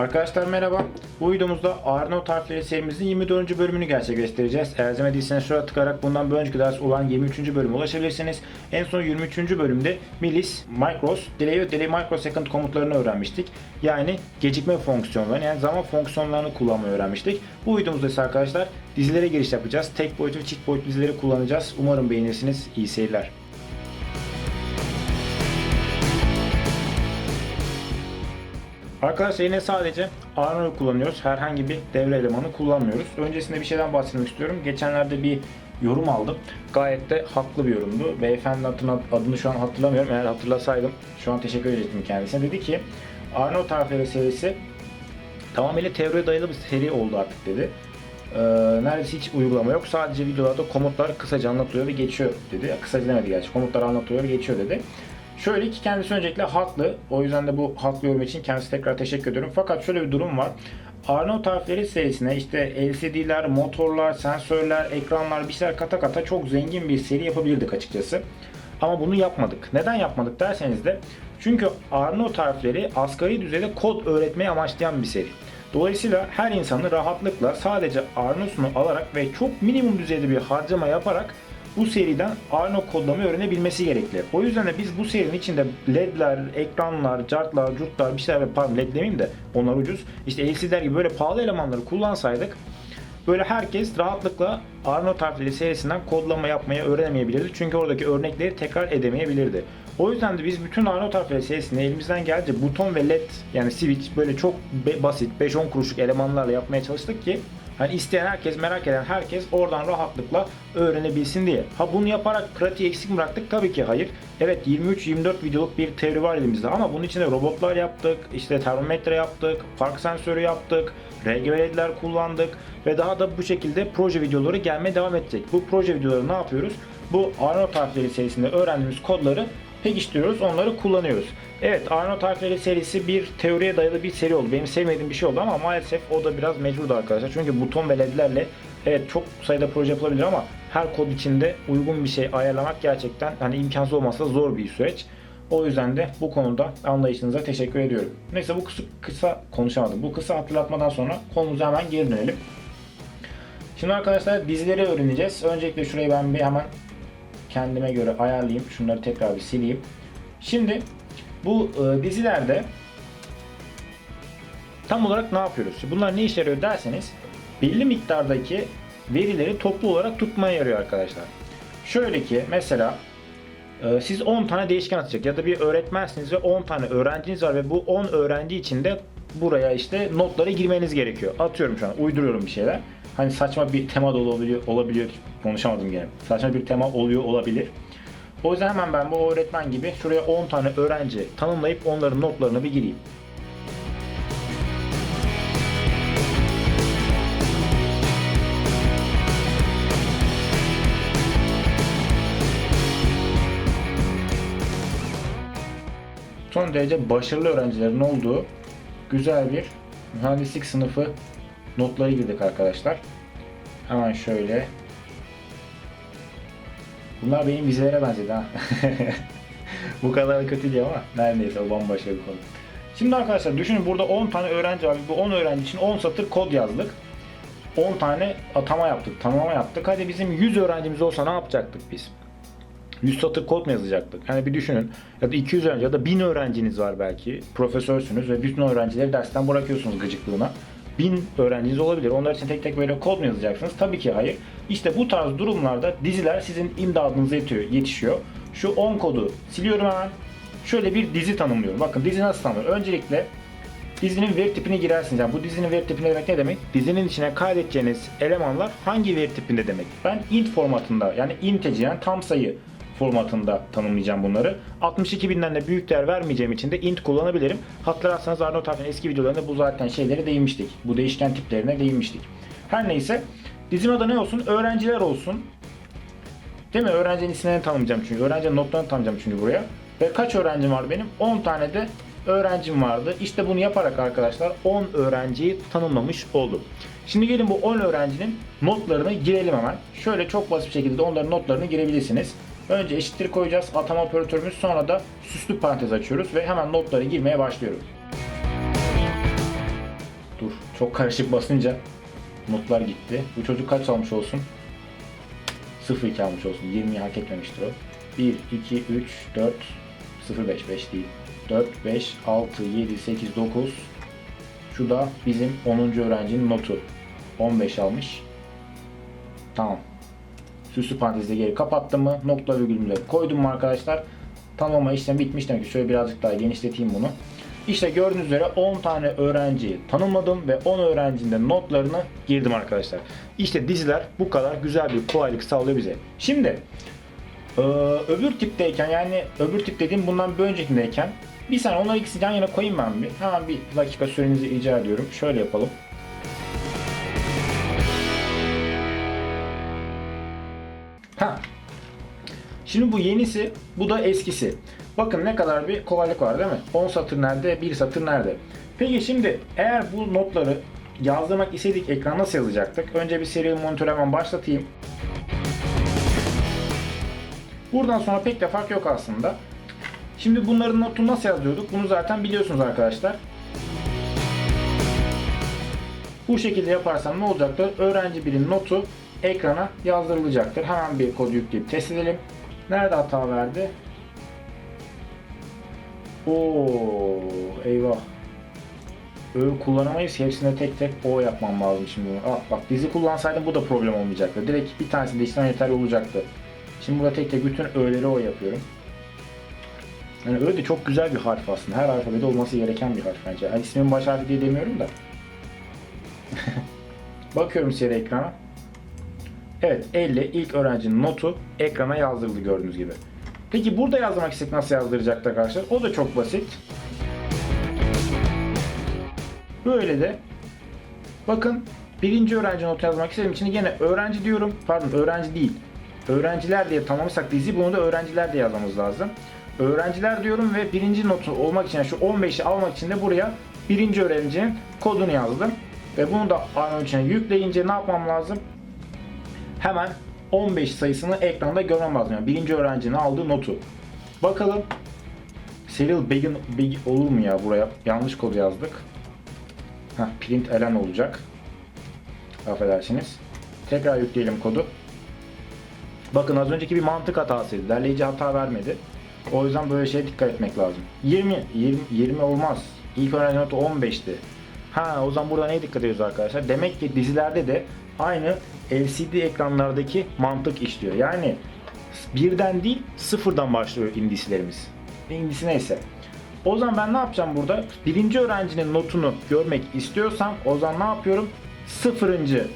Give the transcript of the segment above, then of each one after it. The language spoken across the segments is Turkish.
Arkadaşlar merhaba. Bu videomuzda Arnaut harfleri serimizin 24. bölümünü gerçekleştireceğiz. Eğer izlemediyseniz şuraya tıklayarak bundan bir önceki ders olan 23. bölüme ulaşabilirsiniz. En son 23. bölümde Milis, Micros, Delay ve Delay Microsecond komutlarını öğrenmiştik. Yani gecikme fonksiyonlarını yani zaman fonksiyonlarını kullanmayı öğrenmiştik. Bu videomuzda ise arkadaşlar dizilere giriş yapacağız. Tek boyutlu ve çift boyutlu dizileri kullanacağız. Umarım beğenirsiniz. İyi seyirler. Arkadaşlar yine sadece Arnold kullanıyoruz. Herhangi bir devre elemanı kullanmıyoruz. Öncesinde bir şeyden bahsetmek istiyorum. Geçenlerde bir yorum aldım. Gayet de haklı bir yorumdu. Beyefendi adını, adını şu an hatırlamıyorum. Eğer hatırlasaydım şu an teşekkür edecektim kendisine. Dedi ki Arnold tarifleri serisi tamamıyla teoriye dayalı bir seri oldu artık dedi. Ee, neredeyse hiç uygulama yok. Sadece videolarda komutlar kısaca anlatılıyor ve geçiyor dedi. Kısaca demedi gerçi. Komutlar anlatılıyor ve geçiyor dedi. Şöyle ki kendisi öncelikle haklı. O yüzden de bu haklı yorum için kendisine tekrar teşekkür ediyorum. Fakat şöyle bir durum var. Arnaut tarifleri serisine işte LCD'ler, motorlar, sensörler, ekranlar bir şeyler kata kata çok zengin bir seri yapabilirdik açıkçası. Ama bunu yapmadık. Neden yapmadık derseniz de çünkü Arnaut tarifleri asgari düzeyde kod öğretmeyi amaçlayan bir seri. Dolayısıyla her insanı rahatlıkla sadece Arno'sunu alarak ve çok minimum düzeyde bir harcama yaparak bu seriden Arno kodlamayı öğrenebilmesi gerekli. O yüzden de biz bu serinin içinde ledler, ekranlar, cartlar, curtlar bir şeyler pardon led demeyeyim de onlar ucuz. İşte LCD'ler gibi böyle pahalı elemanları kullansaydık böyle herkes rahatlıkla Arno tarifleri serisinden kodlama yapmayı öğrenemeyebilirdi. Çünkü oradaki örnekleri tekrar edemeyebilirdi. O yüzden de biz bütün Arno tarifleri serisini elimizden gelince buton ve led yani switch böyle çok basit 5-10 kuruşluk elemanlarla yapmaya çalıştık ki Hani isteyen herkes, merak eden herkes oradan rahatlıkla öğrenebilsin diye. Ha bunu yaparak pratiği eksik bıraktık? Tabii ki hayır. Evet 23-24 videoluk bir teori var elimizde ama bunun içinde robotlar yaptık, işte termometre yaptık, park sensörü yaptık, RGB'ler kullandık ve daha da bu şekilde proje videoları gelmeye devam edecek. Bu proje videoları ne yapıyoruz? Bu Arno tarifleri serisinde öğrendiğimiz kodları pekiştiriyoruz, onları kullanıyoruz. Evet, Arnold harfleri serisi bir teoriye dayalı bir seri oldu. Benim sevmediğim bir şey oldu ama maalesef o da biraz mecburdu arkadaşlar. Çünkü buton ve ledlerle evet çok sayıda proje yapılabilir ama her kod içinde uygun bir şey ayarlamak gerçekten hani imkansız olmasa zor bir süreç. O yüzden de bu konuda anlayışınıza teşekkür ediyorum. Neyse bu kısa, kısa konuşamadım. Bu kısa hatırlatmadan sonra konumuza hemen geri dönelim. Şimdi arkadaşlar dizileri öğreneceğiz. Öncelikle şurayı ben bir hemen kendime göre ayarlayayım. Şunları tekrar bir sileyim. Şimdi bu e, dizilerde tam olarak ne yapıyoruz? Bunlar ne işe yarıyor derseniz belli miktardaki verileri toplu olarak tutmaya yarıyor arkadaşlar. Şöyle ki mesela e, siz 10 tane değişken atacak ya da bir öğretmensiniz ve 10 tane öğrenciniz var ve bu 10 öğrenci için de buraya işte notlara girmeniz gerekiyor. Atıyorum şu an uyduruyorum bir şeyler. Hani saçma bir tema da olabiliyor, olabiliyor. Konuşamadım gene. Saçma bir tema oluyor olabilir. O yüzden hemen ben bu öğretmen gibi şuraya 10 tane öğrenci tanımlayıp onların notlarını bir gireyim. Son derece başarılı öğrencilerin olduğu güzel bir mühendislik sınıfı notları girdik arkadaşlar. Hemen şöyle Bunlar benim vizelere benzedi ha. Bu kadar kötü değil ama neredeyse o bambaşka bir konu. Şimdi arkadaşlar düşünün burada 10 tane öğrenci var. Bu 10 öğrenci için 10 satır kod yazdık. 10 tane atama yaptık, tamama yaptık. Hadi bizim 100 öğrencimiz olsa ne yapacaktık biz? 100 satır kod mu yazacaktık? Hani bir düşünün. Ya da 200 öğrenci ya da 1000 öğrenciniz var belki. Profesörsünüz ve bütün öğrencileri dersten bırakıyorsunuz gıcıklığına. 1000 öğrenciniz olabilir. Onlar için tek tek böyle kod mu yazacaksınız? Tabii ki hayır. İşte bu tarz durumlarda diziler sizin imdadınıza yetiyor, yetişiyor. Şu 10 kodu siliyorum hemen. Şöyle bir dizi tanımlıyorum. Bakın dizi nasıl tanımlıyor? Öncelikle dizinin veri tipini girersiniz. Yani bu dizinin veri tipi demek ne demek? Dizinin içine kaydedeceğiniz elemanlar hangi veri tipinde demek? Ben int formatında yani integer yani tam sayı formatında tanımlayacağım bunları. 62 binden de büyük değer vermeyeceğim için de int kullanabilirim. Hatırlarsanız Arnold Harf'in eski videolarında bu zaten şeylere değinmiştik. Bu değişken tiplerine değinmiştik. Her neyse dizin adı ne olsun? Öğrenciler olsun. Değil mi? Öğrencinin isimlerini tanımlayacağım çünkü. Öğrencinin notlarını tanımlayacağım çünkü buraya. Ve kaç öğrencim var benim? 10 tane de öğrencim vardı. İşte bunu yaparak arkadaşlar 10 öğrenciyi tanımlamış oldum. Şimdi gelin bu 10 öğrencinin notlarını girelim hemen. Şöyle çok basit bir şekilde onların notlarını girebilirsiniz. Önce eşittir koyacağız atama operatörümüz sonra da süslü parantez açıyoruz ve hemen notları girmeye başlıyorum. Çok karışık basınca notlar gitti. Bu çocuk kaç almış olsun? 0-2 almış olsun. 20'yi hak etmemiştir o. 1, 2, 3, 4, 0, 5, 5 değil. 4, 5, 6, 7, 8, 9. Şu da bizim 10. öğrencinin notu. 15 almış. Tamam. Süslü parantezde geri kapattım mı? Nokta virgülümleri koydum mu arkadaşlar? Tamamlama işlem bitmiş demek ki. Şöyle birazcık daha genişleteyim bunu. İşte gördüğünüz üzere 10 tane öğrenciyi tanımladım ve 10 öğrencinin de notlarını girdim arkadaşlar. İşte diziler bu kadar güzel bir kolaylık sağlıyor bize. Şimdi ee, öbür tipteyken yani öbür tip dediğim bundan bir öncekindeyken bir saniye onları ikisini yan yana koyayım ben bir. Hemen bir dakika sürenizi rica ediyorum. Şöyle yapalım. Şimdi bu yenisi, bu da eskisi. Bakın ne kadar bir kolaylık var değil mi? 10 satır nerede, 1 satır nerede? Peki şimdi eğer bu notları yazdırmak istedik ekran nasıl yazacaktık? Önce bir serial monitör hemen başlatayım. Buradan sonra pek de fark yok aslında. Şimdi bunların notunu nasıl yazıyorduk? Bunu zaten biliyorsunuz arkadaşlar. Bu şekilde yaparsam ne olacaktır? Öğrenci birinin notu ekrana yazdırılacaktır. Hemen bir kodu yükleyip test edelim. Nerede hata verdi? Oo, eyvah. Ö kullanamayız. Hepsine tek tek O yapmam lazım şimdi. Ah, bak dizi kullansaydım bu da problem olmayacaktı. Direkt bir tanesi değiştirmen yeterli olacaktı. Şimdi burada tek tek bütün Ö'leri O yapıyorum. Yani Ö de çok güzel bir harf aslında. Her alfabede olması gereken bir harf bence. Yani ismin baş harfi diye demiyorum da. Bakıyorum seri ekrana. Evet 50 ilk öğrencinin notu ekrana yazdırıldı gördüğünüz gibi. Peki burada yazmak istek nasıl yazdıracaklar arkadaşlar? O da çok basit. Böyle de bakın birinci öğrenci notu yazmak istediğim için yine öğrenci diyorum. Pardon öğrenci değil. Öğrenciler diye tamamlasak dizi bunu da öğrenciler diye yazmamız lazım. Öğrenciler diyorum ve birinci notu olmak için yani şu 15'i almak için de buraya birinci öğrencinin kodunu yazdım. Ve bunu da aynı içine yükleyince ne yapmam lazım? Hemen 15 sayısını ekranda görmem lazım. Yani birinci öğrencinin aldığı notu. Bakalım Serial begin, begin olur mu ya buraya? Yanlış kod yazdık. Heh, print elen olacak. Affedersiniz. Tekrar yükleyelim kodu. Bakın az önceki bir mantık hatasıydı. Derleyici hata vermedi. O yüzden böyle şeye dikkat etmek lazım. 20, 20, 20 olmaz. İlk öğrenci notu 15'ti. Ha o zaman burada neye dikkat ediyoruz arkadaşlar? Demek ki dizilerde de aynı LCD ekranlardaki mantık işliyor. Yani birden değil sıfırdan başlıyor indisilerimiz. İndisi neyse. O zaman ben ne yapacağım burada? Birinci öğrencinin notunu görmek istiyorsam o zaman ne yapıyorum? Sıfırıncı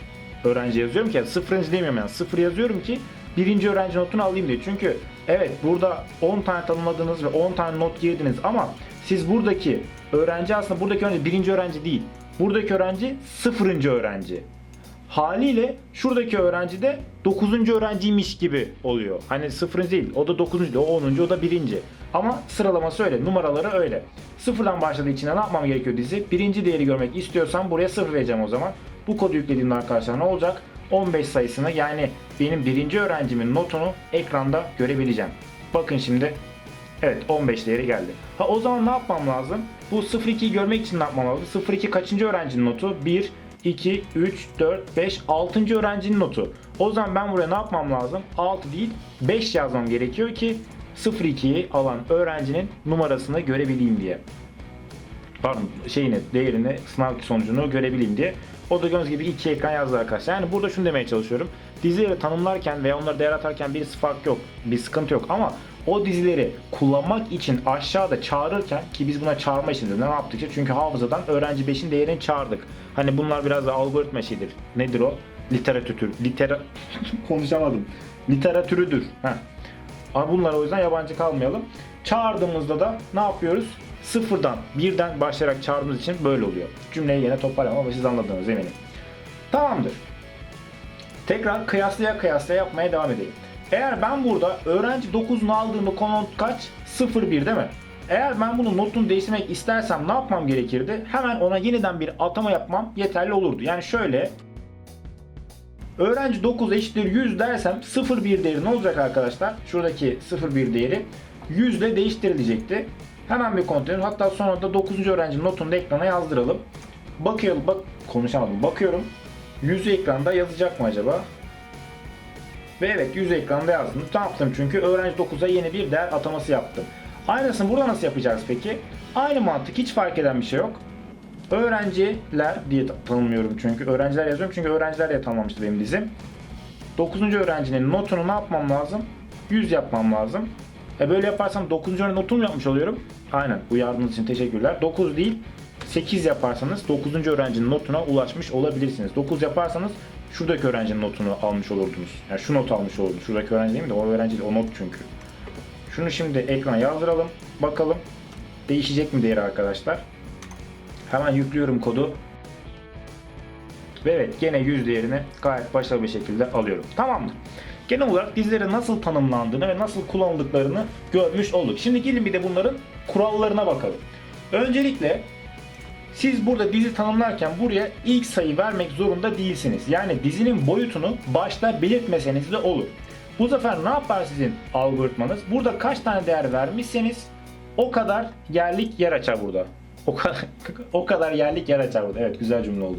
öğrenci yazıyorum ki yani sıfırıncı demiyorum yani sıfır yazıyorum ki birinci öğrenci notunu alayım diye. Çünkü evet burada 10 tane tanımladınız ve 10 tane not girdiniz ama siz buradaki öğrenci aslında buradaki öğrenci birinci öğrenci değil. Buradaki öğrenci sıfırıncı öğrenci. Haliyle şuradaki öğrenci de 9. öğrenciymiş gibi oluyor. Hani 0. değil, o da 9. değil, o 10. o da 1. Ama sıralaması öyle, numaraları öyle. Sıfırdan başladığı için ne yapmam gerekiyor dizi? Birinci değeri görmek istiyorsam buraya 0 vereceğim o zaman. Bu kodu yüklediğimde arkadaşlar ne olacak? 15 sayısını yani benim birinci öğrencimin notunu ekranda görebileceğim. Bakın şimdi Evet 15 değeri geldi. Ha o zaman ne yapmam lazım? Bu 02'yi görmek için ne yapmam lazım? 02 kaçıncı öğrencinin notu? 1, 2, 3, 4, 5, 6. öğrencinin notu. O zaman ben buraya ne yapmam lazım? 6 değil 5 yazmam gerekiyor ki 02'yi alan öğrencinin numarasını görebileyim diye. Pardon şeyini, değerini, sınav sonucunu görebileyim diye. O da gördüğünüz gibi iki ekran yazdı arkadaşlar. Yani burada şunu demeye çalışıyorum. Dizileri tanımlarken veya onları değer atarken bir fark yok, bir sıkıntı yok ama o dizileri kullanmak için aşağıda çağırırken ki biz buna çağırma işinde ne yaptık? Çünkü hafızadan öğrenci 5'in değerini çağırdık. Hani bunlar biraz da algoritma şeyidir. Nedir o? Literatür. Litera... Konuşamadım. Literatürüdür. Heh. Ama o yüzden yabancı kalmayalım. Çağırdığımızda da ne yapıyoruz? Sıfırdan, birden başlayarak çağırdığımız için böyle oluyor. Cümleyi yine toparlamam ama siz anladınız eminim. Tamamdır. Tekrar kıyaslaya kıyaslaya yapmaya devam edeyim. Eğer ben burada öğrenci 9'unu aldığımda konu kaç? 0,1 değil mi? Eğer ben bunun notunu değiştirmek istersem ne yapmam gerekirdi? Hemen ona yeniden bir atama yapmam yeterli olurdu. Yani şöyle Öğrenci 9 eşittir 100 dersem 0,1 değeri ne olacak arkadaşlar? Şuradaki 0,1 değeri 100 ile değiştirilecekti. Hemen bir kontrol. Hatta sonra da 9. öğrencinin notunu da ekrana yazdıralım. Bakıyorum, bak konuşamadım. Bakıyorum. Yüzü ekranda yazacak mı acaba? Ve evet yüz ekranda yazdım. Ne yaptım çünkü öğrenci 9'a yeni bir değer ataması yaptım. Aynısını burada nasıl yapacağız peki? Aynı mantık hiç fark eden bir şey yok. Öğrenciler diye tanımlıyorum çünkü. Öğrenciler yazıyorum çünkü öğrenciler diye tanımlamıştı benim dizim. 9. öğrencinin notunu ne yapmam lazım? 100 yapmam lazım. E böyle yaparsam 9. öğrenci notumu yapmış oluyorum. Aynen bu yardımınız için teşekkürler. 9 değil 8 yaparsanız 9. öğrencinin notuna ulaşmış olabilirsiniz. 9 yaparsanız şuradaki öğrencinin notunu almış olurdunuz. Yani şu notu almış olurdunuz. Şuradaki öğrenci değil mi de o öğrenci değil, o not çünkü. Şunu şimdi ekrana yazdıralım. Bakalım değişecek mi değeri arkadaşlar. Hemen yüklüyorum kodu. Ve evet gene 100 değerini gayet başarılı bir şekilde alıyorum. Tamamdır. Genel olarak dizlerin nasıl tanımlandığını ve nasıl kullanıldıklarını görmüş olduk. Şimdi gelin bir de bunların kurallarına bakalım. Öncelikle siz burada dizi tanımlarken buraya ilk sayı vermek zorunda değilsiniz. Yani dizinin boyutunu başta belirtmeseniz de olur. Bu sefer ne yapar sizin algoritmanız? Burada kaç tane değer vermişseniz o kadar yerlik yer açar burada. O kadar, o kadar yerlik yer açar burada. Evet güzel cümle oldu.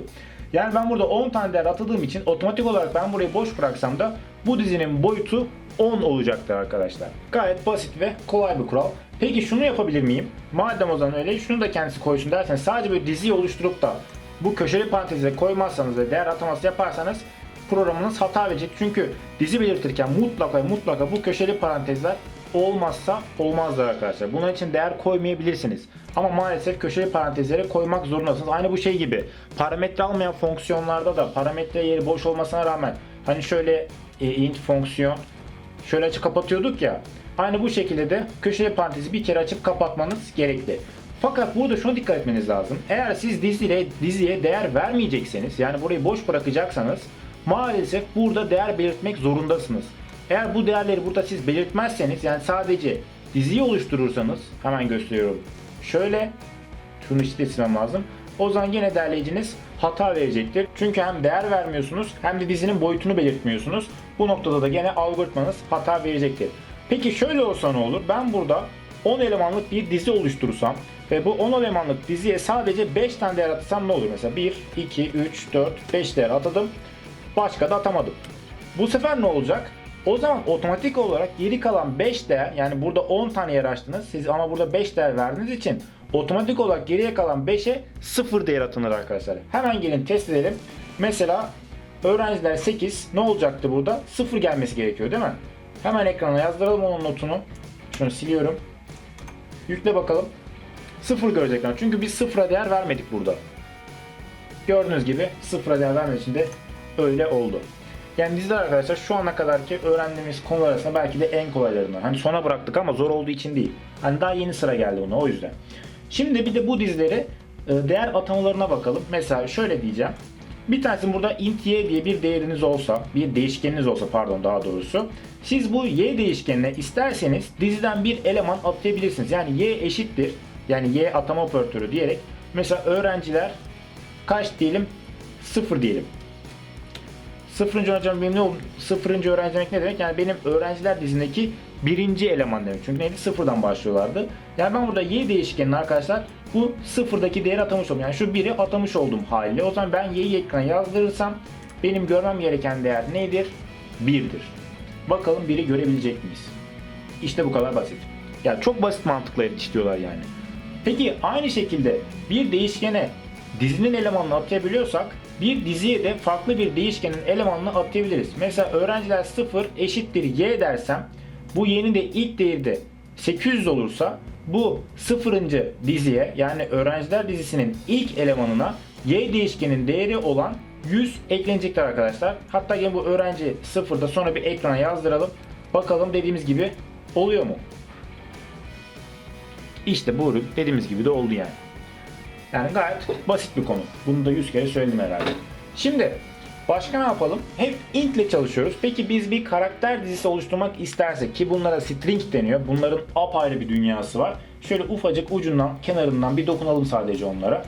Yani ben burada 10 tane değer atadığım için otomatik olarak ben burayı boş bıraksam da bu dizinin boyutu 10 olacaktır arkadaşlar. Gayet basit ve kolay bir kural. Peki şunu yapabilir miyim? Madem o zaman öyle şunu da kendisi koysun derseniz sadece böyle diziyi oluşturup da bu köşeli paranteze koymazsanız ve değer ataması yaparsanız programınız hata verecek. Çünkü dizi belirtirken mutlaka mutlaka bu köşeli parantezler olmazsa olmazlar arkadaşlar. Bunun için değer koymayabilirsiniz. Ama maalesef köşeli parantezlere koymak zorundasınız. Aynı bu şey gibi. Parametre almayan fonksiyonlarda da parametre yeri boş olmasına rağmen hani şöyle e, int fonksiyon şöyle açıp kapatıyorduk ya. Aynı bu şekilde de köşeli parantezi bir kere açıp kapatmanız gerekli. Fakat burada şuna dikkat etmeniz lazım. Eğer siz diziye, diziye değer vermeyecekseniz yani burayı boş bırakacaksanız maalesef burada değer belirtmek zorundasınız. Eğer bu değerleri burada siz belirtmezseniz yani sadece diziyi oluşturursanız hemen gösteriyorum. Şöyle şunu işte lazım. O zaman yine derleyiciniz hata verecektir. Çünkü hem değer vermiyorsunuz hem de dizinin boyutunu belirtmiyorsunuz. Bu noktada da gene algoritmanız hata verecektir. Peki şöyle olsa ne olur? Ben burada 10 elemanlık bir dizi oluşturursam ve bu 10 elemanlık diziye sadece 5 tane değer atsam ne olur? Mesela 1, 2, 3, 4, 5 değer atadım. Başka da atamadım. Bu sefer ne olacak? O zaman otomatik olarak geri kalan 5 değer yani burada 10 tane yer açtınız siz ama burada 5 değer verdiğiniz için otomatik olarak geriye kalan 5'e 0 değer atılır arkadaşlar. Hemen gelin test edelim. Mesela öğrenciler 8 ne olacaktı burada? 0 gelmesi gerekiyor değil mi? Hemen ekrana yazdıralım onun notunu. Şunu siliyorum. Yükle bakalım. 0 görecekler. Çünkü biz 0'a değer vermedik burada. Gördüğünüz gibi 0'a değer vermediği için de öyle oldu. Yani bizler arkadaşlar şu ana kadarki öğrendiğimiz konular arasında belki de en kolaylarından. Hani sona bıraktık ama zor olduğu için değil. Hani daha yeni sıra geldi buna o yüzden. Şimdi bir de bu dizileri e, değer atamalarına bakalım. Mesela şöyle diyeceğim. Bir tanesi burada int y diye bir değeriniz olsa, bir değişkeniniz olsa pardon daha doğrusu. Siz bu y değişkenine isterseniz diziden bir eleman atayabilirsiniz. Yani y eşittir, yani y atama operatörü diyerek mesela öğrenciler kaç diyelim? 0 diyelim. Sıfırıncı öğrenci benim ne oldu? Sıfırıncı öğrenci ne demek? Yani benim öğrenciler dizindeki birinci eleman demek. Çünkü neydi? Sıfırdan başlıyorlardı. Yani ben burada y değişkenini arkadaşlar bu sıfırdaki değeri atamış oldum. Yani şu biri atamış oldum haliyle. O zaman ben y'yi ekrana yazdırırsam benim görmem gereken değer nedir? 1'dir. Bakalım biri görebilecek miyiz? İşte bu kadar basit. Yani çok basit mantıkla işliyorlar yani. Peki aynı şekilde bir değişkene dizinin elemanını atayabiliyorsak bir diziye de farklı bir değişkenin elemanını atayabiliriz. Mesela öğrenciler 0 eşittir y dersem bu y'nin de ilk değeri de 800 olursa bu sıfırıncı diziye yani öğrenciler dizisinin ilk elemanına y değişkenin değeri olan 100 eklenecektir arkadaşlar. Hatta yine bu öğrenci sıfırda sonra bir ekrana yazdıralım. Bakalım dediğimiz gibi oluyor mu? İşte bu dediğimiz gibi de oldu yani. Yani gayet basit bir konu. Bunu da 100 kere söyledim herhalde. Şimdi başka ne yapalım? Hep int ile çalışıyoruz. Peki biz bir karakter dizisi oluşturmak istersek ki bunlara string deniyor. Bunların apayrı bir dünyası var. Şöyle ufacık ucundan, kenarından bir dokunalım sadece onlara.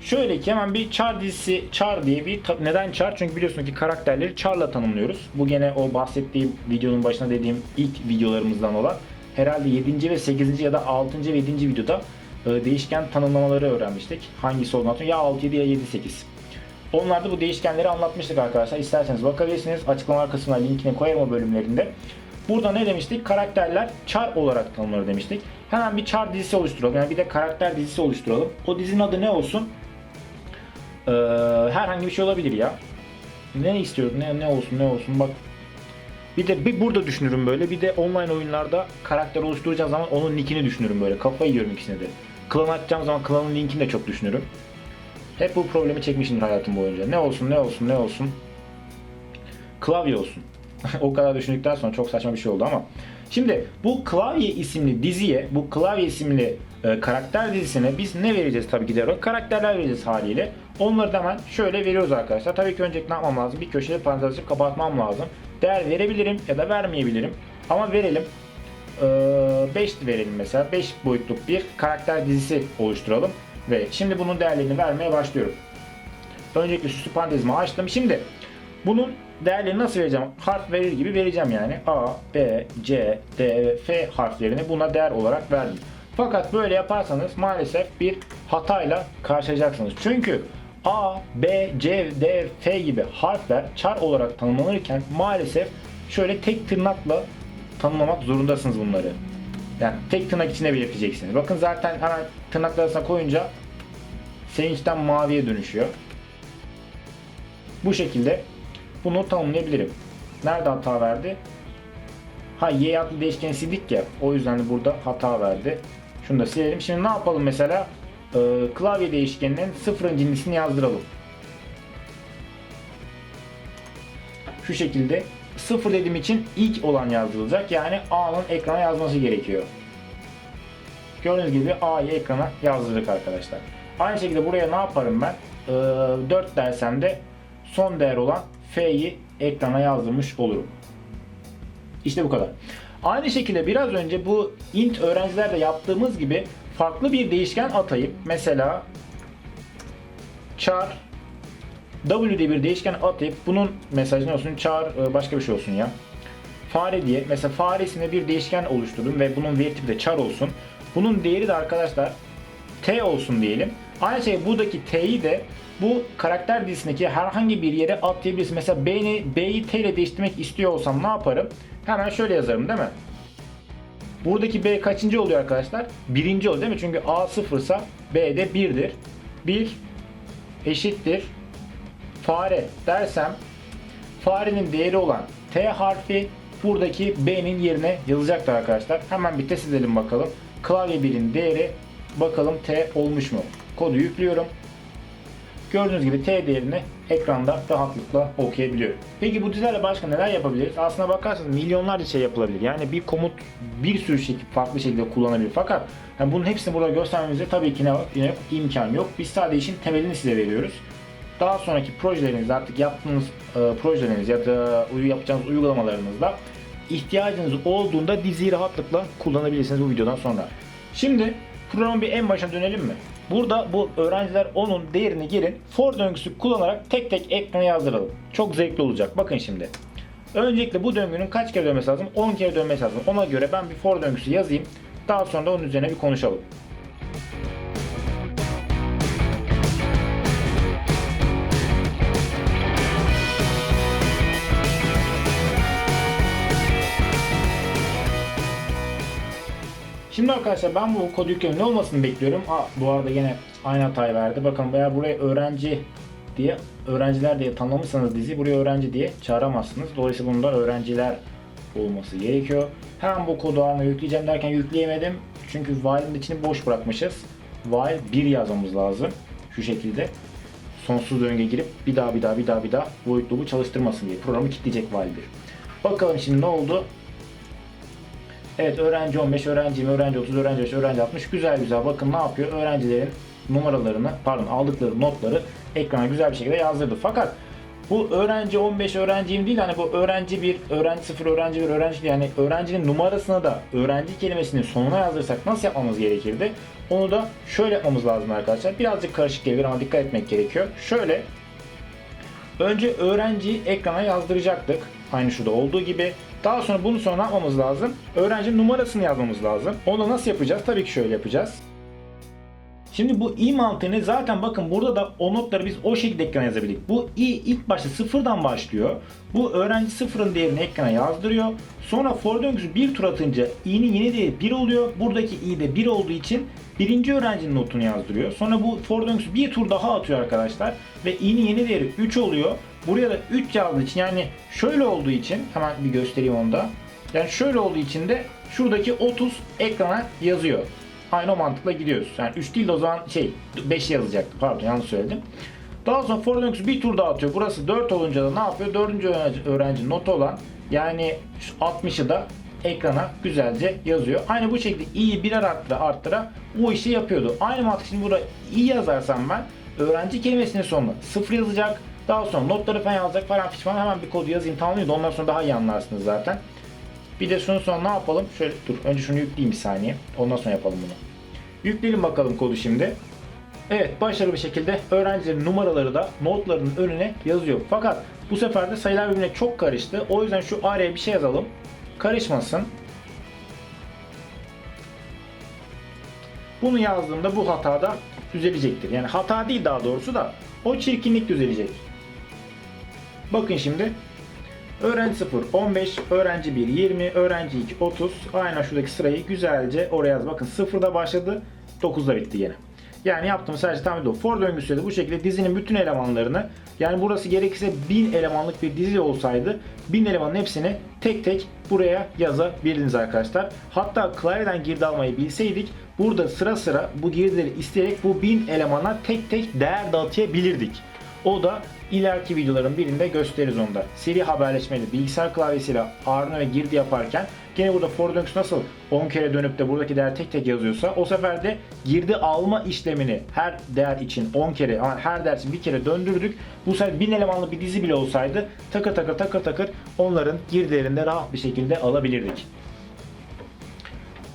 Şöyle ki hemen bir char dizisi, char diye bir neden char? Çünkü biliyorsun ki karakterleri char'la tanımlıyoruz. Bu gene o bahsettiğim videonun başına dediğim ilk videolarımızdan olan herhalde 7. ve 8. ya da 6. ve 7. videoda değişken tanımlamaları öğrenmiştik. Hangisi olduğunu hatırlıyorum. Ya 6, 7 ya 7, 8. Onlarda bu değişkenleri anlatmıştık arkadaşlar. İsterseniz bakabilirsiniz. Açıklama kısmına linkini koyarım o bölümlerinde. Burada ne demiştik? Karakterler char olarak tanımlanır demiştik. Hemen bir char dizisi oluşturalım. Yani bir de karakter dizisi oluşturalım. O dizinin adı ne olsun? Ee, herhangi bir şey olabilir ya. Ne istiyorum? Ne, ne olsun ne olsun bak. Bir de bir burada düşünürüm böyle. Bir de online oyunlarda karakter oluşturacağım zaman onun nickini düşünürüm böyle. Kafayı yiyorum ikisine de. Klan açacağım zaman klanın linkini de çok düşünürüm. Hep bu problemi çekmişimdir hayatım boyunca. Ne olsun ne olsun ne olsun. Klavye olsun. o kadar düşündükten sonra çok saçma bir şey oldu ama. Şimdi bu klavye isimli diziye, bu klavye isimli e, karakter dizisine biz ne vereceğiz tabii ki de karakterler vereceğiz haliyle. Onları da hemen şöyle veriyoruz arkadaşlar. Tabii ki öncelikle ne yapmam lazım? Bir köşede parantez açıp kapatmam lazım. Değer verebilirim ya da vermeyebilirim. Ama verelim. 5 verelim mesela. 5 boyutluk bir karakter dizisi oluşturalım. Ve şimdi bunun değerlerini vermeye başlıyorum. Öncelikle süslü parantezimi açtım. Şimdi bunun değerlerini nasıl vereceğim? Harf verir gibi vereceğim yani. A, B, C, D ve F harflerini buna değer olarak verdim. Fakat böyle yaparsanız maalesef bir hatayla karşılaşacaksınız. Çünkü A, B, C, D, F gibi harfler char olarak tanımlanırken maalesef şöyle tek tırnakla tanımlamak zorundasınız bunları. Yani tek tırnak içine belirteceksiniz. Bakın zaten hemen tırnaklar arasına koyunca sevinçten maviye dönüşüyor. Bu şekilde bunu tanımlayabilirim. Nerede hata verdi? Ha y adlı değişkeni sildik ya. O yüzden de burada hata verdi. Şunu da silelim. Şimdi ne yapalım mesela? Ee, klavye değişkeninin sıfırıncı indisini yazdıralım. Şu şekilde sıfır dediğim için ilk olan yazdırılacak. Yani A'nın ekrana yazması gerekiyor. Gördüğünüz gibi A'yı ekrana yazdırdık arkadaşlar. Aynı şekilde buraya ne yaparım ben? Ee, 4 dersem de son değer olan F'yi ekrana yazdırmış olurum. İşte bu kadar. Aynı şekilde biraz önce bu int öğrencilerde yaptığımız gibi farklı bir değişken atayıp mesela char w diye bir değişken atayıp bunun mesajı ne olsun char e, başka bir şey olsun ya fare diye mesela fare isimli bir değişken oluşturdum ve bunun veri tipi de char olsun. Bunun değeri de arkadaşlar t olsun diyelim. Aynı şey buradaki t'yi de bu karakter dizisindeki herhangi bir yere atayabiliriz. Mesela b'yi b'yi t ile değiştirmek istiyor olsam ne yaparım? Hemen şöyle yazarım değil mi? Buradaki b kaçıncı oluyor arkadaşlar? Birinci oluyor değil mi? Çünkü a sıfırsa b de birdir. 1 eşittir fare dersem farenin değeri olan t harfi buradaki b'nin yerine yazacaktır arkadaşlar. Hemen bir test edelim bakalım. Klavye 1'in değeri bakalım t olmuş mu? Kodu yüklüyorum. Gördüğünüz gibi t değerini ekranda rahatlıkla okuyabiliyor. Peki bu dizilerle başka neler yapabiliriz? Aslına bakarsanız milyonlarca şey yapılabilir. Yani bir komut bir sürü şey farklı şekilde kullanabilir. Fakat yani bunun hepsini burada göstermemize tabii ki ne? Yine imkan yok. Biz sadece işin temelini size veriyoruz. Daha sonraki projelerinizde artık yaptığınız e, projeleriniz ya da yapacağınız uygulamalarınızda ihtiyacınız olduğunda diziyi rahatlıkla kullanabilirsiniz bu videodan sonra. Şimdi programın bir en başına dönelim mi? Burada bu öğrenciler onun değerini girin. For döngüsü kullanarak tek tek ekrana yazdıralım. Çok zevkli olacak. Bakın şimdi. Öncelikle bu döngünün kaç kere dönmesi lazım? 10 kere dönmesi lazım. Ona göre ben bir for döngüsü yazayım. Daha sonra da onun üzerine bir konuşalım. Şimdi arkadaşlar ben bu kod yüklemin ne olmasını bekliyorum. Aa, bu arada yine aynı hatayı verdi. Bakın veya buraya öğrenci diye öğrenciler diye tanımlamışsanız dizi buraya öğrenci diye çağıramazsınız. Dolayısıyla bunda öğrenciler olması gerekiyor. Hemen bu kodu haline yükleyeceğim derken yükleyemedim. Çünkü while'in içini boş bırakmışız. While 1 yazmamız lazım. Şu şekilde. Sonsuz döngüye girip bir daha bir daha bir daha bir daha void loop'u çalıştırmasın diye programı kilitleyecek while 1. Bakalım şimdi ne oldu? Evet öğrenci 15, öğrenci 20, öğrenci 30, öğrenci 5, öğrenci 60. Güzel güzel bakın ne yapıyor? Öğrencilerin numaralarını, pardon aldıkları notları ekrana güzel bir şekilde yazdırdı. Fakat bu öğrenci 15 öğrenciyim değil hani bu öğrenci 1, öğrenci 0, öğrenci 1, öğrenci değil. Yani öğrencinin numarasını da öğrenci kelimesinin sonuna yazdırsak nasıl yapmamız gerekirdi? Onu da şöyle yapmamız lazım arkadaşlar. Birazcık karışık gelebilir ama dikkat etmek gerekiyor. Şöyle Önce öğrenciyi ekrana yazdıracaktık. Aynı şurada olduğu gibi. Daha sonra bunu sonra yapmamız lazım? Öğrencinin numarasını yazmamız lazım. Onu nasıl yapacağız? Tabii ki şöyle yapacağız. Şimdi bu i mantığını zaten bakın burada da o notları biz o şekilde ekrana yazabildik. Bu i ilk başta sıfırdan başlıyor. Bu öğrenci sıfırın değerini ekrana yazdırıyor. Sonra for döngüsü bir tur atınca i'nin yeni değeri 1 oluyor. Buradaki i de 1 olduğu için birinci öğrencinin notunu yazdırıyor. Sonra bu for döngüsü bir tur daha atıyor arkadaşlar. Ve i'nin yeni değeri 3 oluyor. Buraya da 3 yazdığı için yani şöyle olduğu için hemen bir göstereyim onu da. Yani şöyle olduğu için de şuradaki 30 ekrana yazıyor. Aynı o mantıkla gidiyoruz. Yani 3 değil de o zaman şey 5 yazacaktı. Pardon yanlış söyledim. Daha sonra for döngüsü bir tur daha atıyor. Burası 4 olunca da ne yapıyor? 4. öğrenci, öğrenci notu olan yani şu 60'ı da ekrana güzelce yazıyor. Aynı bu şekilde i'yi birer arttıra arttıra o işi yapıyordu. Aynı mantık şimdi burada i yazarsam ben öğrenci kelimesinin sonuna 0 yazacak. Daha sonra notları falan yazacak falan pişman hemen bir kodu yazayım tamamlayayım da ondan sonra daha iyi anlarsınız zaten. Bir de şunu sonra ne yapalım? Şöyle dur önce şunu yükleyeyim bir saniye. Ondan sonra yapalım bunu. Yükleyelim bakalım kodu şimdi. Evet başarılı bir şekilde öğrencilerin numaraları da notlarının önüne yazıyor. Fakat bu sefer de sayılar birbirine çok karıştı. O yüzden şu araya bir şey yazalım. Karışmasın. Bunu yazdığımda bu hata da düzelecektir. Yani hata değil daha doğrusu da o çirkinlik düzelecek. Bakın şimdi Öğrenci 0 15, öğrenci 1 20, öğrenci 2 30. Aynen şuradaki sırayı güzelce oraya yaz. Bakın 0'da başladı, 9'da bitti yine. Yani yaptığımız sadece tahmin o. For döngüsü de bu şekilde dizinin bütün elemanlarını yani burası gerekirse 1000 elemanlık bir dizi olsaydı 1000 elemanın hepsini tek tek buraya yazabildiniz arkadaşlar. Hatta klavyeden girdi almayı bilseydik burada sıra sıra bu girdileri isteyerek bu 1000 elemana tek tek değer dağıtabilirdik. O da ileriki videoların birinde gösteririz onda. Seri haberleşmeli bilgisayar klavyesiyle ağırlama ve girdi yaparken gene burada for döngüsü nasıl 10 kere dönüp de buradaki değer tek tek yazıyorsa o sefer de girdi alma işlemini her değer için 10 kere ama her değer bir kere döndürdük. Bu sefer 1000 elemanlı bir dizi bile olsaydı takır takır takır takır onların girdilerini de rahat bir şekilde alabilirdik.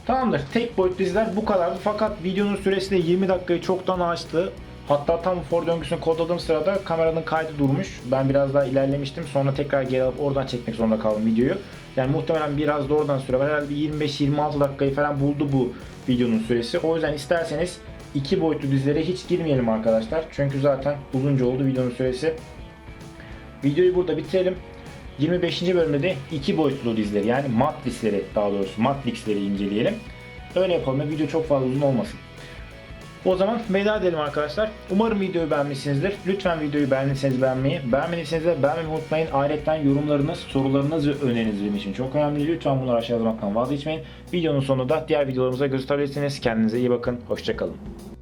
Tamamdır. Tek boyutlu diziler bu kadardı. Fakat videonun süresi de 20 dakikayı çoktan aştı. Hatta tam for döngüsünü kodladığım sırada kameranın kaydı durmuş. Ben biraz daha ilerlemiştim. Sonra tekrar geri alıp oradan çekmek zorunda kaldım videoyu. Yani muhtemelen biraz da oradan süre var. Herhalde bir 25-26 dakikayı falan buldu bu videonun süresi. O yüzden isterseniz iki boyutlu dizilere hiç girmeyelim arkadaşlar. Çünkü zaten uzunca oldu videonun süresi. Videoyu burada bitirelim. 25. bölümde de iki boyutlu dizileri yani matrisleri daha doğrusu matrixleri inceleyelim. Öyle yapalım video çok fazla uzun olmasın. O zaman veda edelim arkadaşlar. Umarım videoyu beğenmişsinizdir. Lütfen videoyu beğendiyseniz beğenmeyi, beğenmediyseniz de beğenmeyi unutmayın. Ayrıca yorumlarınız, sorularınız ve öneriniz benim için çok önemli. Lütfen bunları aşağıya yazmaktan vazgeçmeyin. Videonun sonunda diğer videolarımıza göz atabilirsiniz. Kendinize iyi bakın. Hoşçakalın.